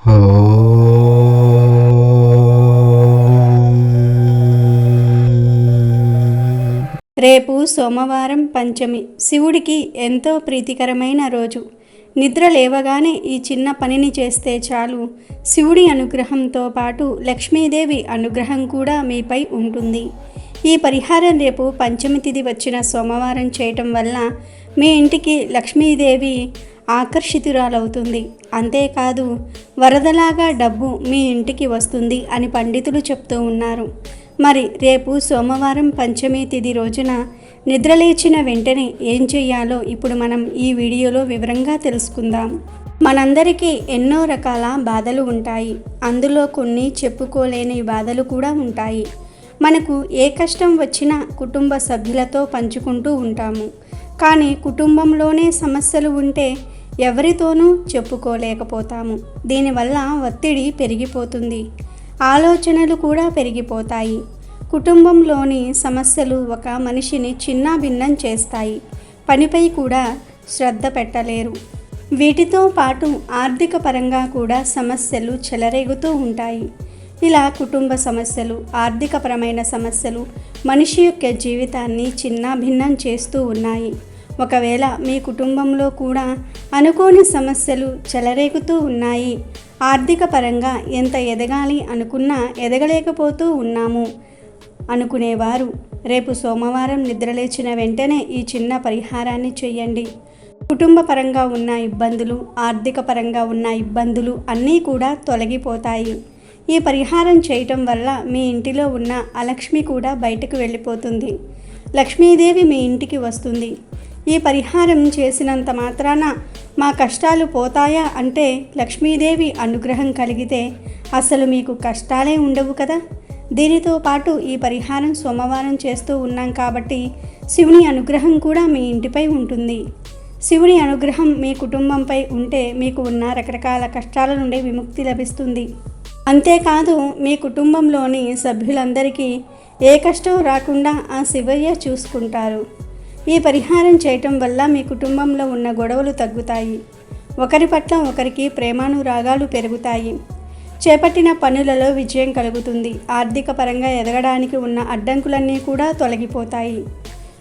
రేపు సోమవారం పంచమి. శివుడికి ఎంతో ప్రీతికరమైన రోజు. నిద్ర లేవగానే ఈ చిన్న పనిని చేస్తే చాలు. శివుడి అనుగ్రహంతో పాటు లక్ష్మీదేవి అనుగ్రహం కూడా మీపై ఉంటుంది. ఈ పరిహారం రేపు పంచమి తిథి వచ్చిన సోమవారం చేయటం వల్ల మీ ఇంటికి లక్ష్మీదేవి ఆకర్షితురాలవుతుంది. అంతేకాదు వరదలాగా డబ్బు మీ ఇంటికి వస్తుంది అని పండితులు చెప్తూ ఉన్నారు. మరి రేపు సోమవారం పంచమి తిది రోజున నిద్రలేచిన వెంటనే ఏం చెయ్యాలో ఇప్పుడు మనం ఈ వీడియోలో వివరంగా తెలుసుకుందాం. మనందరికీ ఎన్నో రకాల బాధలు ఉంటాయి. అందులో కొన్ని చెప్పుకోలేని బాధలు కూడా ఉంటాయి. మనకు ఏ కష్టం వచ్చినా కుటుంబ సభ్యులతో పంచుకుంటూ ఉంటాము. కానీ కుటుంబంలోనే సమస్యలు ఉంటే ఎవరితోనూ చెప్పుకోలేకపోతాము. దీనివల్ల ఒత్తిడి పెరిగిపోతుంది. ఆలోచనలు కూడా పెరిగిపోతాయి. కుటుంబంలోని సమస్యలు ఒక మనిషిని చిన్న భిన్నం చేస్తాయి. పనిపై కూడా శ్రద్ధ పెట్టలేరు. వీటితో పాటు ఆర్థిక పరంగా కూడా సమస్యలు చెలరేగుతూ ఉంటాయి. ఇలా కుటుంబ సమస్యలు ఆర్థికపరమైన సమస్యలు మనిషి యొక్క జీవితాన్ని చిన్న భిన్నం చేస్తూ ఉన్నాయి. ఒకవేళ మీ కుటుంబంలో కూడా అనుకోని సమస్యలు చెలరేగుతూ ఉన్నాయి ఆర్థిక పరంగా ఎంత ఎదగాలి అనుకున్నా ఎదగలేకపోతూ ఉన్నాము అనుకునేవారు. రేపు సోమవారం నిద్రలేచిన వెంటనే ఈ చిన్న పరిహారాన్ని చేయండి కుటుంబ పరంగా ఉన్న ఇబ్బందులు ఆర్థిక పరంగా ఉన్న ఇబ్బందులు అన్నీ కూడా తొలగిపోతాయి. ఈ పరిహారం చేయటం వల్ల మీ ఇంటిలో ఉన్న అలక్ష్మి కూడా బయటకు వెళ్ళిపోతుంది. లక్ష్మీదేవి మీ ఇంటికి వస్తుంది. ఈ పరిహారం చేసినంత మాత్రాన మా కష్టాలు పోతాయా అంటే లక్ష్మీదేవి అనుగ్రహం కలిగితే అసలు మీకు కష్టాలే ఉండవు కదా? దీనితో పాటు ఈ పరిహారం సోమవారం చేస్తూ ఉన్నాం కాబట్టి శివుని అనుగ్రహం కూడా మీ ఇంటిపై ఉంటుంది. శివుని అనుగ్రహం మీ కుటుంబంపై ఉంటే మీకు ఉన్న రకరకాల కష్టాల నుండి విముక్తి లభిస్తుంది. అంతేకాదు మీ కుటుంబంలోని సభ్యులందరికీ ఏ కష్టం రాకుండా ఆ శివయ్య చూసుకుంటారు. ఈ పరిహారం చేయటం వల్ల మీ కుటుంబంలో ఉన్న గొడవలు తగ్గుతాయి. ఒకరి పట్ల ఒకరికి ప్రేమానురాగాలు పెరుగుతాయి. చేపట్టిన పనులలో విజయం కలుగుతుంది. ఆర్థిక పరంగా ఎదగడానికి ఉన్న అడ్డంకులన్నీ కూడా తొలగిపోతాయి.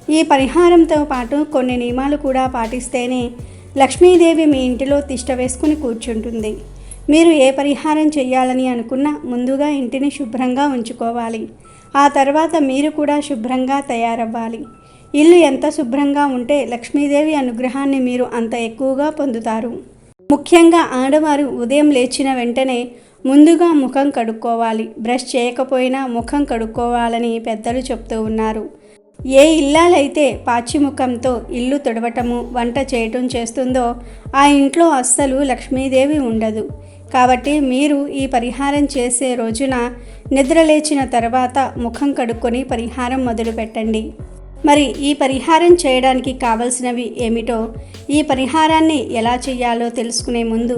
ఈ పరిహారంతో పాటు కొన్ని నియమాలు కూడా పాటిస్తేనే లక్ష్మీదేవి మీ ఇంటిలో తిష్ట వేసుకుని కూర్చుంటుంది. మీరు ఏ పరిహారం చేయాలని అనుకున్నా ముందుగా ఇంటిని శుభ్రంగా ఉంచుకోవాలి. ఆ తర్వాత మీరు కూడా శుభ్రంగా తయారవ్వాలి. ఇల్లు ఎంత శుభ్రంగా ఉంటే లక్ష్మీదేవి అనుగ్రహాన్ని మీరు అంత ఎక్కువగా పొందుతారు. ముఖ్యంగా ఆడవారు ఉదయం లేచిన వెంటనే ముందుగా ముఖం కడుక్కోవాలి. బ్రష్ చేయకపోయినా ముఖం కడుక్కోవాలని పెద్దలు చెప్తూ ఉన్నారు. ఏ ఇల్లాలైతే పాచిముఖంతో ఇల్లు తుడవటము వంట చేయటం చేస్తుందో ఆ ఇంట్లో అస్సలు లక్ష్మీదేవి ఉండదు. కాబట్టి మీరు ఈ పరిహారం చేసే రోజున నిద్ర లేచిన తర్వాత ముఖం కడుక్కొని పరిహారం మొదలు పెట్టండి మరి ఈ పరిహారం చేయడానికి కావలసినవి ఏమిటో ఈ పరిహారాన్ని ఎలా చేయాలో తెలుసుకునే ముందు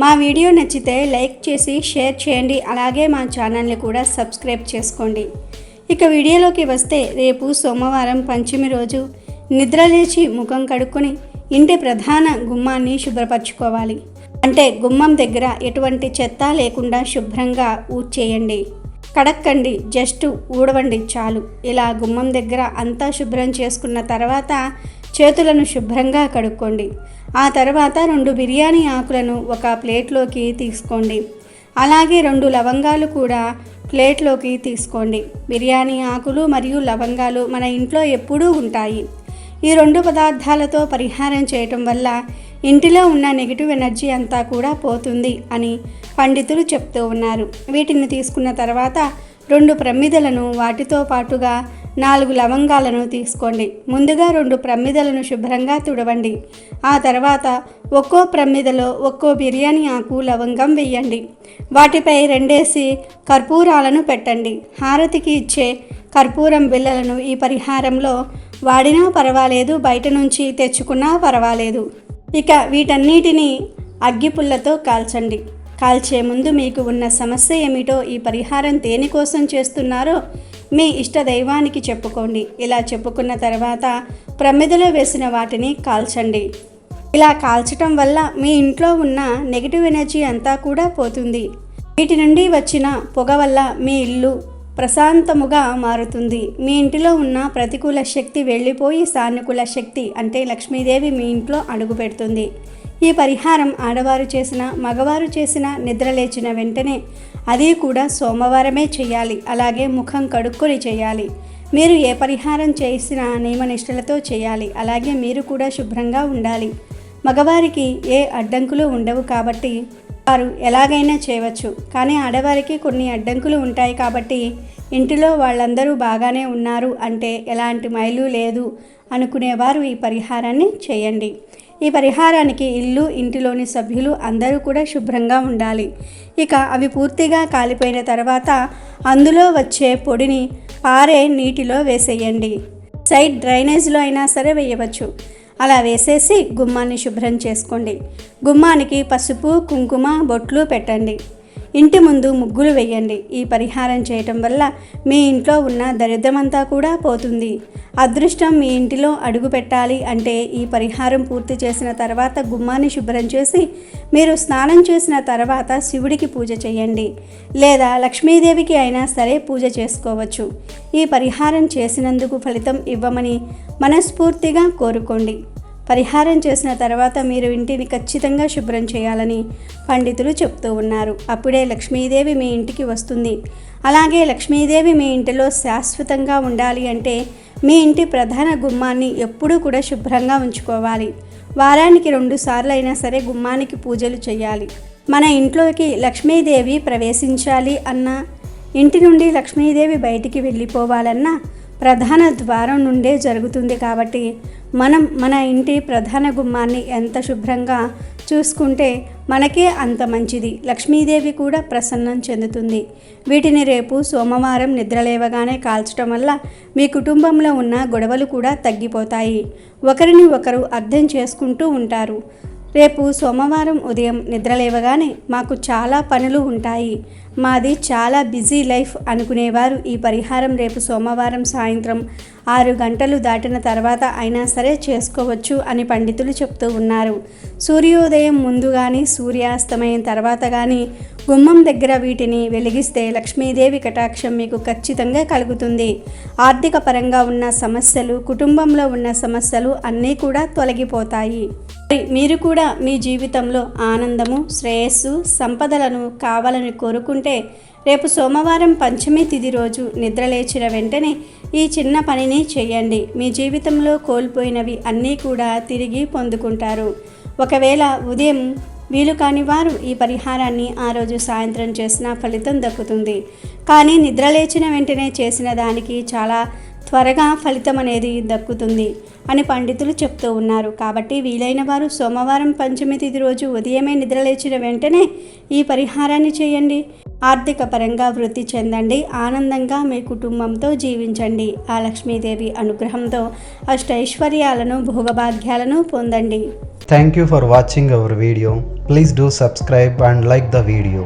మా వీడియో నచ్చితే లైక్ చేసి షేర్ చేయండి. అలాగే మా ఛానల్ని కూడా సబ్స్క్రైబ్ చేసుకోండి. ఇక వీడియోలోకి వస్తే రేపు సోమవారం పంచమి రోజు నిద్రలేచి ముఖం కడుక్కొని ఇంటి ప్రధాన గుమ్మాన్ని శుభ్రపరచుకోవాలి. అంటే గుమ్మం దగ్గర ఎటువంటి చెత్త లేకుండా శుభ్రంగా ఊడ్చేయండి. కడక్కండి జస్ట్ ఊడవండి చాలు. ఇలా గుమ్మం దగ్గర అంతా శుభ్రం చేసుకున్న తర్వాత చేతులను శుభ్రంగా కడుక్కోండి. ఆ తర్వాత రెండు బిర్యానీ ఆకులను ఒక ప్లేట్లోకి తీసుకోండి. అలాగే రెండు లవంగాలు కూడా ప్లేట్లోకి తీసుకోండి. బిర్యానీ ఆకులు మరియు లవంగాలు మన ఇంట్లో ఎప్పుడూ ఉంటాయి. ఈ రెండు పదార్థాలతో పరిహారం చేయటం వల్ల ఇంటిలో ఉన్న నెగిటివ్ ఎనర్జీ అంతా కూడా పోతుంది అని పండితులు చెప్తూ ఉన్నారు. వీటిని తీసుకున్న తర్వాత రెండు ప్రమిదలను వాటితో పాటుగా నాలుగు లవంగాలను తీసుకోండి. ముందుగా రెండు ప్రమిదలను శుభ్రంగా తుడవండి. ఆ తర్వాత ఒక్కో ప్రమిదలో ఒక్కో బిర్యానీ ఆకు లవంగం వేయండి. వాటిపై రెండేసి కర్పూరాలను పెట్టండి. హారతికి ఇచ్చే కర్పూరం బిళ్ళలను ఈ పరిహారంలో వాడినా పర్వాలేదు బయట నుంచి తెచ్చుకున్నా పర్వాలేదు. ఇక వీటన్నిటిని అగ్గిపుల్లతో కాల్చండి. కాల్చే ముందు మీకు ఉన్న సమస్య ఏమిటో ఈ పరిహారం దేనికోసం చేస్తున్నారో మీ ఇష్ట దైవానికి చెప్పుకోండి. ఇలా చెప్పుకున్న తర్వాత ప్రమిదలో వేసిన వాటిని కాల్చండి. ఇలా కాల్చటం వల్ల మీ ఇంట్లో ఉన్న నెగిటివ్ ఎనర్జీ అంతా కూడా పోతుంది. వీటి నుండి వచ్చిన పొగ వల్ల మీ ఇల్లు ప్రశాంతముగా మారుతుంది. మీ ఇంటిలో ఉన్న ప్రతికూల శక్తి వెళ్ళిపోయి సానుకూల శక్తి అంటే లక్ష్మీదేవి మీ ఇంట్లో అడుగుపెడుతుంది ఈ పరిహారం ఆడవారు చేసిన మగవారు చేసిన నిద్రలేచిన వెంటనే అది కూడా సోమవారమే చేయాలి. అలాగే ముఖం కడుక్కొని చేయాలి. మీరు ఏ పరిహారం చేసినా నియమనిష్టలతో చేయాలి. అలాగే మీరు కూడా శుభ్రంగా ఉండాలి. మగవారికి ఏ అడ్డంకులు ఉండవు కాబట్టి వారు ఎలాగైనా చేయవచ్చు. కానీ ఆడవారికి కొన్ని అడ్డంకులు ఉంటాయి కాబట్టి ఇంటిలో వాళ్ళందరూ బాగానే ఉన్నారు అంటే ఎలాంటి మైలు లేదు అనుకునేవారు ఈ పరిహారాన్ని చేయండి. ఈ పరిహారానికి ఇల్లు ఇంటిలోని సభ్యులు అందరూ కూడా శుభ్రంగా ఉండాలి. ఇక అవి పూర్తిగా కాలిపోయిన తర్వాత అందులో వచ్చే పొడిని పారే నీటిలో వేసేయండి. సైడ్ డ్రైనేజ్లో అయినా సరే వేయవచ్చు. అలా వేసేసి గుమ్మాన్ని శుభ్రం చేసుకోండి. గుమ్మానికి పసుపు కుంకుమ బొట్లు పెట్టండి. ఇంటి ముందు ముగ్గులు వేయండి. ఈ పరిహారం చేయటం వల్ల మీ ఇంట్లో ఉన్న దరిద్రమంతా కూడా పోతుంది. అదృష్టం మీ ఇంటిలో అడుగు పెట్టాలి అంటే ఈ పరిహారం పూర్తి చేసిన తర్వాత గుమ్మాన్ని శుభ్రం చేసి మీరు స్నానం చేసిన తర్వాత శివుడికి పూజ చేయండి. లేదా లక్ష్మీదేవికి అయినా సరే పూజ చేసుకోవచ్చు. ఈ పరిహారం చేసినందుకు ఫలితం ఇవ్వమని మనస్ఫూర్తిగా కోరుకోండి. పరిహారం చేసిన తర్వాత మీరు ఇంటిని ఖచ్చితంగా శుభ్రం చేయాలని పండితులు చెప్తూ ఉన్నారు. అప్పుడే లక్ష్మీదేవి మీ ఇంటికి వస్తుంది. అలాగే లక్ష్మీదేవి మీ ఇంటిలో శాశ్వతంగా ఉండాలి అంటే మీ ఇంటి ప్రధాన గుమ్మాన్ని ఎప్పుడూ కూడా శుభ్రంగా ఉంచుకోవాలి. వారానికి రెండు సార్లు అయినా సరే గుమ్మానికి పూజలు చేయాలి. మన ఇంట్లోకి లక్ష్మీదేవి ప్రవేశించాలి అన్న ఇంటి నుండి లక్ష్మీదేవి బయటికి వెళ్ళిపోవాలన్నా ప్రధాన ద్వారం నుండే జరుగుతుంది కాబట్టి మనం మన ఇంటి ప్రధాన గుమ్మాన్ని ఎంత శుభ్రంగా చూసుకుంటే మనకే అంత మంచిది. లక్ష్మీదేవి కూడా ప్రసన్నం చెందుతుంది. వీటిని రేపు సోమవారం నిద్రలేవగానే కాల్చడం వల్ల మీ కుటుంబంలో ఉన్న గొడవలు కూడా తగ్గిపోతాయి. ఒకరిని ఒకరు అర్థం చేసుకుంటూ ఉంటారు. రేపు సోమవారం ఉదయం నిద్రలేవగానే మాకు చాలా పనులు ఉంటాయి. మాది చాలా బిజీ లైఫ్ అనుకునేవారు. ఈ పరిహారం రేపు సోమవారం సాయంత్రం ఆరు గంటలు దాటిన తర్వాత అయినా సరే చేసుకోవచ్చు అని పండితులు చెప్తూ ఉన్నారు. సూర్యోదయం ముందు కానీ సూర్యాస్తమయం తర్వాత కానీ గుమ్మం దగ్గర వీటిని వెలిగిస్తే లక్ష్మీదేవి కటాక్షం మీకు ఖచ్చితంగా కలుగుతుంది. ఆర్థిక పరంగా ఉన్న సమస్యలు కుటుంబంలో ఉన్న సమస్యలు అన్నీ కూడా తొలగిపోతాయి. మరి మీరు కూడా మీ జీవితంలో ఆనందము శ్రేయస్సు సంపదలను కావాలని కోరుకుంటే రేపు సోమవారం పంచమి తిది రోజు నిద్రలేచిన వెంటనే ఈ చిన్న పనిని చేయండి. మీ జీవితంలో కోల్పోయినవి అన్నీ కూడా తిరిగి పొందుకుంటారు. ఒకవేళ ఉదయం వీలు కాని వారు ఈ పరిహారాన్ని ఆ రోజు సాయంత్రం చేసిన ఫలితం దక్కుతుంది. కానీ నిద్రలేచిన వెంటనే చేసిన దానికి చాలా త్వరగా ఫలితం అనేది దక్కుతుంది అని పండితులు చెప్తూ ఉన్నారు. కాబట్టి వీలైన వారు సోమవారం పంచమి తిథి రోజు ఉదయమే నిద్రలేచిన వెంటనే ఈ పరిహారాన్ని చేయండి. ఆర్థిక పరంగా వృద్ధి చెందండి. ఆనందంగా మీ కుటుంబంతో జీవించండి. ఆ లక్ష్మీదేవి అనుగ్రహంతో అష్ట ఐశ్వర్యాలను భోగభాగ్యాలను పొందండి. Thank you for watching our video please do subscribe and like the video